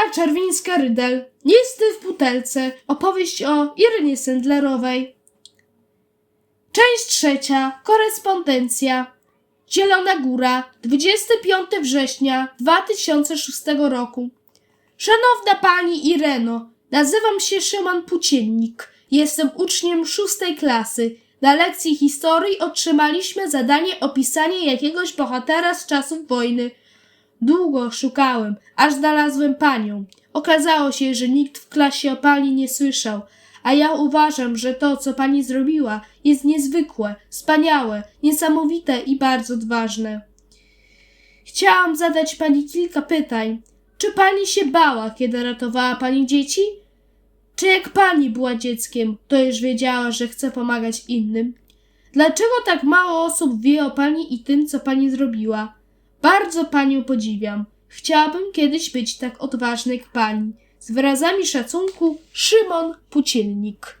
Anna Czerwińska-Rydel. Listy w butelce. Opowieść o Irynie Sendlerowej. Część trzecia. Korespondencja. Zielona Góra. 25 września 2006 roku. Szanowna pani Ireno, nazywam się Szymon Płóciennik. Jestem uczniem szóstej klasy. Na lekcji historii otrzymaliśmy zadanie opisanie jakiegoś bohatera z czasów wojny. Długo szukałem, aż znalazłem panią. Okazało się, że nikt w klasie o pani nie słyszał, a ja uważam, że to, co pani zrobiła, jest niezwykłe, wspaniałe, niesamowite i bardzo odważne. Chciałam zadać pani kilka pytań. Czy pani się bała, kiedy ratowała pani dzieci? Czy jak pani była dzieckiem, to już wiedziała, że chce pomagać innym? Dlaczego tak mało osób wie o pani i tym, co pani zrobiła? Bardzo panią podziwiam. Chciałabym kiedyś być tak odważny jak pani. Z wyrazami szacunku Szymon Pucielnik.